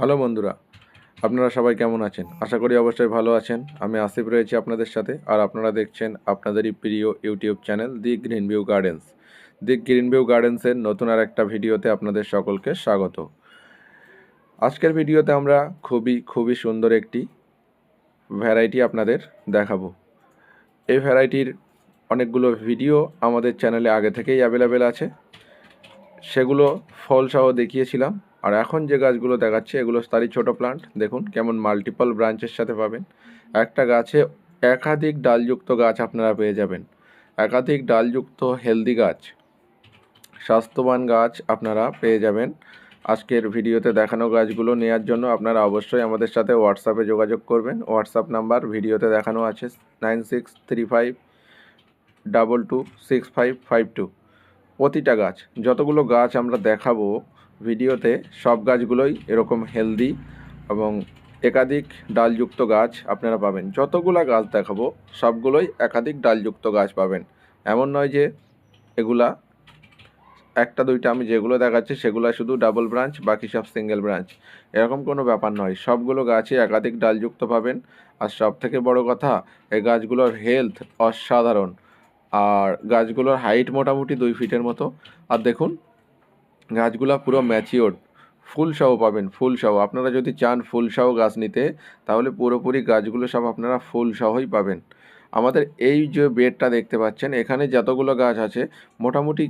Hello বন্ধুরা, আপনারা সবাই কেমন আছেন? আশা করি অবশ্যই ভালো আছেন। আমি আসিফ রয়েছি আপনাদের সাথে, আর আপনারা দেখছেন আপনাদেরই প্রিয় YouTube channel the green view gardens. The green view গার্ডেন্সের নতুন আর একটা ভিডিওতে আপনাদের সকলকে স্বাগত। আজকের ভিডিওতে আমরা খুবই খুবই সুন্দর একটি ভ্যারাইটি আপনাদের দেখাবো। এই ভ্যারাইটির অনেকগুলো ভিডিও আমাদের চ্যানেলে আগে থেকেই অ্যাভেলেবেল আছে। সেগুলো ফলসহ দেখিয়েছিলাম। আর এখন যে গাছগুলো দেখাচ্ছে, এগুলো তারই ছোটো প্লান্ট দেখুন, কেমন মাল্টিপল ব্রাঞ্চের সাথে পাবেন। একটা গাছে একাধিক ডালযুক্ত গাছ আপনারা পেয়ে যাবেন। একাধিক ডালযুক্ত হেলদি গাছ। স্বাস্থ্যবান গাছ আপনারা পেয়ে যাবেন। আজকের ভিডিওতে দেখানো গাছগুলো নেওয়ার জন্য আপনারা অবশ্যই আমাদের সাথে হোয়াটসঅ্যাপে যোগাযোগ করবেন। হোয়াটসঅ্যাপ নাম্বার ভিডিওতে দেখানো আছে nine six three five double two six five five two প্রতিটা গাছ, যতগুলো গাছ আমরা দেখাবো ভিডিওতে সব গাছগুলোই এরকম হেলদি এবং একাধিক ডালযুক্ত গাছ আপনারা পাবেন। যতগুলো গাছ দেখাবো, সবগুলোই একাধিক ডালযুক্ত গাছ পাবেন। এমন নয় যে এগুলা, একটা দুইটা আমি যেগুলো দেখাচ্ছি সেগুলো শুধু ডাবল ব্রাঞ্চ বাকি সব সিঙ্গেল ব্রাঞ্চ এরকম কোনো ব্যাপার নয়। সবগুলো গাছই একাধিক ডালযুক্ত পাবেন। আর সব থেকে বড় কথা, এই গাছগুলোর হেলথ অসাধারণ। আর গাছগুলোর হাইট মোটামুটি দুই ফিটের মতো। আর দেখুন গাছগুলো পুরো ম্যাচিওর ফুল সহ পাবেন, ফুল সহ আপনারা যদি চান ফুল সহ গাছ নিতে, তাহলে পুরোপুরি গাছগুলো সব আপনারা ফুল সহই পাবেন। আমাদের এই যে বেডটা দেখতে পাচ্ছেন, এখানে যতগুলো গাছ আছে, মোটামুটি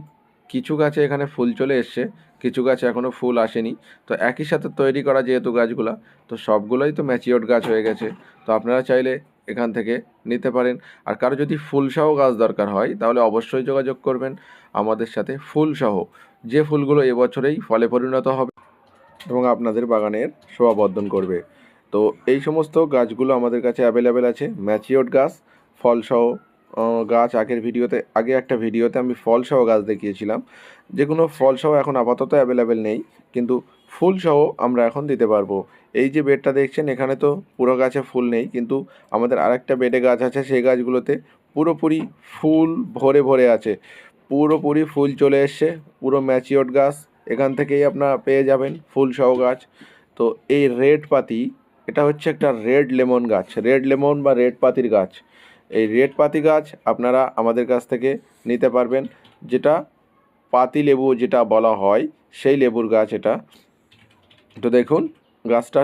কিছু গাছে এখানে ফুল চলে এসছে, কিছু গাছে এখনও ফুল আসেনি। তো একই সাথে তৈরি করা যেহেতু গাছগুলা, তো সবগুলোই তো ম্যাচিওর গাছ হয়ে গেছে। তো আপনারা চাইলে এখান থেকে নিতে পারেন। আর কারও যদি ফুলসহ গাছ দরকার হয়, তাহলে অবশ্যই যোগাযোগ করবেন আমাদের সাথে ফুলসহ যে ফুলগুলো এবছরেই ফলে পরিণত হবে এবং আপনাদের বাগানের শোভাবর্ধন করবে। তো এই সমস্ত গাছগুলো আমাদের কাছে অ্যাভেলেবেল আছে। ম্যাচিওর গাছ ফলসহ গাছ। আগের ভিডিওতে, আগে একটা ভিডিওতে আমি ফলসহ গাছ দেখিয়েছিলাম। যেগুলো ফলসহ এখন আপাতত অ্যাভেলেবেল নেই। কিন্তু ফুলসহ আমরা এখন দিতে পারব। এই যে বেডটা দেখছেন, এখানে তো পুরো গাছে ফুল নেই, কিন্তু আমাদের আরেকটা বেডে গাছ আছে, সেই গাছগুলোতে পুরোপুরি ফুল ভরে ভরে আছে। পুরোপুরি ফুল চলে এসছে, পুরো ম্যাচিওর গাছ, এখান থেকেই আপনারা পেয়ে যাবেন ফুল সহ গাছ। তো এই রেড পাতি, এটা হচ্ছে একটা রেড লেমন গাছ, রেড লেমন বা রেড পাতির গাছ। এই রেড পাতি গাছ আপনারা আমাদের কাছ থেকে নিতে পারবেন, যেটা পাতি লেবু যেটা বলা হয়, সেই লেবুর গাছ এটা। তো দেখুন, গাছটা,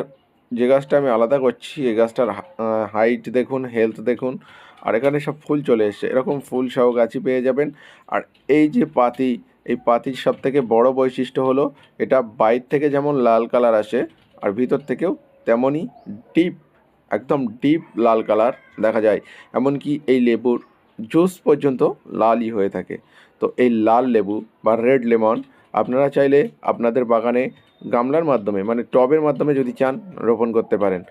যে গাছটা আমি আলাদা করছি এই গাছটার হাইট দেখুন হেলথ দেখুন, আর এখানে সব ফুল চলে এসছে। এরকম ফুল সহ গাছই পেয়ে যাবেন। আর এই যে পাতি, এই পাতির সব থেকে বড় বৈশিষ্ট্য হলো, এটা বাইর থেকে যেমন লাল কালার আসে, আর ভিতর থেকেও তেমনই ডিপ একদম ডিপ লাল কালার দেখা যায়। এমনকি এই লেবুর জুস পর্যন্ত লালই হয়ে থাকে। তো এই লাল লেবু বা রেড লেমন আপনারা চাইলে আপনাদের বাগানে গামলার মাধ্যমে মানে টবের মাধ্যমে যদি চান রোপণ করতে পারেন।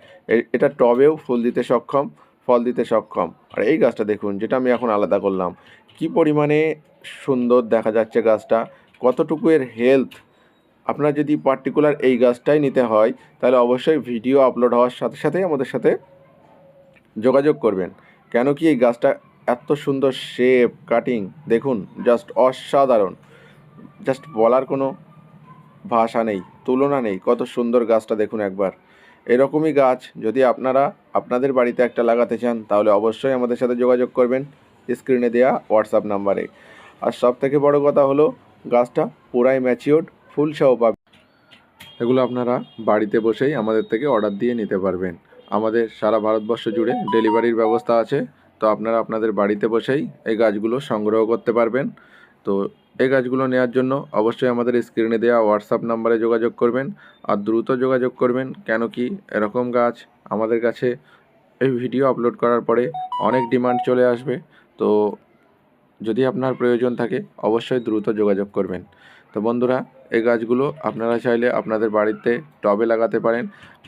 এটা টবেও ফুল দিতে সক্ষম, ফল দিতে সক্ষম। আর এই গাছটা দেখুন, যেটা আমি এখন আলাদা করলাম। কি পরিমাণে সুন্দর দেখা যাচ্ছে গাছটা, কতটুকু এর হেলথ আপনার যদি পার্টিকুলার এই গাছটাই নিতে হয়, তাহলে অবশ্যই ভিডিও আপলোড হওয়ার সাথে সাথেই আমাদের সাথে যোগাযোগ করবেন। কেন কি এই গাছটা এত সুন্দর শেপ কাটিং দেখুন জাস্ট অসাধারণ। জাস্ট বলার কোনো ভাষা নেই, তুলনা নেই, কত সুন্দর গাছটা দেখুন একবার। এরকমই গাছ যদি আপনারা আপনাদের বাড়িতে একটা লাগাতে চান, তাহলে অবশ্যই আমাদের সাথে যোগাযোগ করবেন স্ক্রিনে দেওয়া হোয়াটসঅ্যাপ নাম্বারে। আর সব থেকে বড় কথা হলো, গাছটা পুরাই ম্যাচিওর্ড ফুল সহ পাবেন এগুলো আপনারা বাড়িতে বসেই আমাদের থেকে অর্ডার দিয়ে নিতে পারবেন। আমাদের সারা ভারতবর্ষ জুড়ে ডেলিভারির ব্যবস্থা আছে, তো আপনারা আপনাদের বাড়িতে বসেই এই গাছগুলো সংগ্রহ করতে পারবেন। তো এই গাছগুলো নেওয়ার জন্য অবশ্যই আমাদের স্ক্রিনে দেওয়া হোয়াটসঅ্যাপ নাম্বারে যোগাযোগ করবেন আর দ্রুত যোগাযোগ করবেন, কেন কি এরকম গাছ আমাদের কাছে এই ভিডিও আপলোড করার পরে অনেক ডিমান্ড চলে আসবে। তো যদি আপনার প্রয়োজন থাকে, অবশ্যই দ্রুত যোগাযোগ করবেন। তো বন্ধুরা, এই গাছগুলো আপনারা চাইলে আপনাদের বাড়িতে টবে লাগাতে পারেন।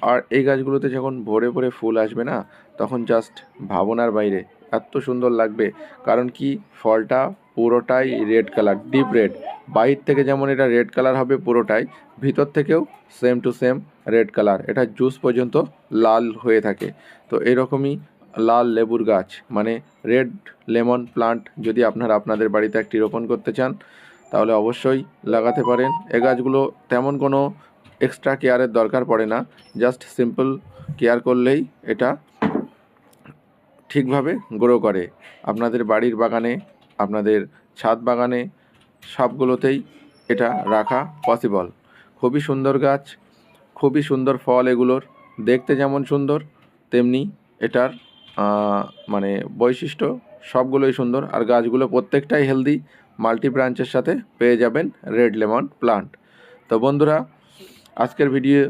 আর এই গাছগুলোতে যখন ভরে ভরে ফুল আসবে না, তখন জাস্ট ভাবনার বাইরে। এত সুন্দর লাগবে। কারণ কি, ফলটা পুরোটাই রেড কালার ডিপ রেড বাইর থেকে যেমন এটা রেড কালার হবে পুরোটাই, ভিতর থেকেও same to same red colour এটা জুস পর্যন্ত লাল হয়ে থাকে। তো এরকমই লাল লেবুর গাছ মানে রেড লেমন প্লান্ট যদি আপনারা আপনাদের বাড়িতে একটি রোপণ করতে চান, তাহলে অবশ্যই লাগাতে পারেন। এ গাছগুলো তেমন কোনো এক্সট্রা কেয়ারের দরকার পড়ে না জাস্ট সিম্পল কেয়ার করলেই এটা ঠিকভাবে গ্রো করে। আপনাদের বাড়ির বাগানে আপনাদের ছাদ বাগানে সবগুলোতেই এটা রাখা পসিবল খুবই সুন্দর গাছ, খুবই সুন্দর ফল এগুলোর, দেখতে যেমন সুন্দর, তেমনি এটার মানে বৈশিষ্ট্য সবগুলোই সুন্দর। আর গাছগুলো প্রত্যেকটাই হেলদি মাল্টি ব্রাঞ্চের সাথে পেয়ে যাবেন রেড লেমন প্লান্ট তো বন্ধুরা, আজকের ভিডিও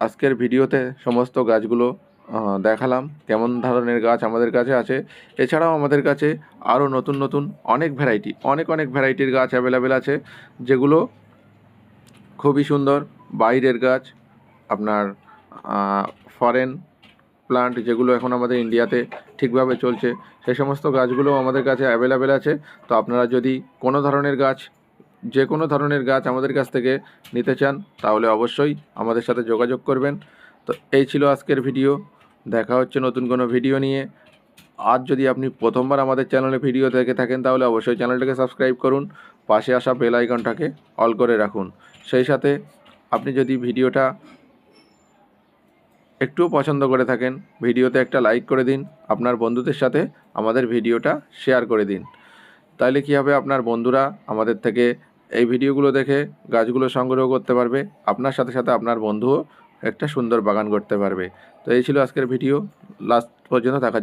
আজকের ভিডিওতে সমস্ত গাছগুলো দেখালাম কেমন ধরনের গাছ আমাদের কাছে আছে। এছাড়াও আমাদের কাছে আরও নতুন নতুন অনেক ভ্যারাইটি অনেক অনেক ভ্যারাইটির গাছ অ্যাভেলেবেল আছে, যেগুলো খুবই সুন্দর। বাইরের গাছ, আপনার ফরেন প্লান্ট যেগুলো এখন আমাদের ইন্ডিয়াতে ঠিকভাবে চলছে সেই সমস্ত গাছগুলো আমাদের কাছে অ্যাভেলেবেল আছে। তো আপনারা যদি কোনো ধরনের গাছ যে কোনো ধরনের গাছ আমাদের কাছ থেকে নিতে চান, তাহলে অবশ্যই আমাদের সাথে যোগাযোগ করবেন। তো এই ছিল আজকের ভিডিও। দেখা হচ্ছে নতুন কোনো ভিডিও নিয়ে। আজ যদি আপনি প্রথমবার আমাদের চ্যানেলে ভিডিও দেখে থাকেন, তাহলে অবশ্যই চ্যানেলটাকে সাবস্ক্রাইব করুন। পাশে আসা বেল আইকনটাকে অল করে রাখুন। সেই সাথে আপনি যদি ভিডিওটা একটুও পছন্দ করে থাকেন, ভিডিওতে একটা লাইক করে দিন, আপনার বন্ধুদের সাথে আমাদের ভিডিওটা শেয়ার করে দিন। তাহলে কী হবে? আপনার বন্ধুরা আমাদের থেকে এই ভিডিওগুলো দেখে গাছগুলো সংগ্রহ করতে পারবে। আপনার সাথে সাথে আপনার বন্ধুও একটা সুন্দর বাগান করতে পারবে। তো এই ছিল আজকের ভিডিও। লাস্ট পর্যন্ত থাকার জন্য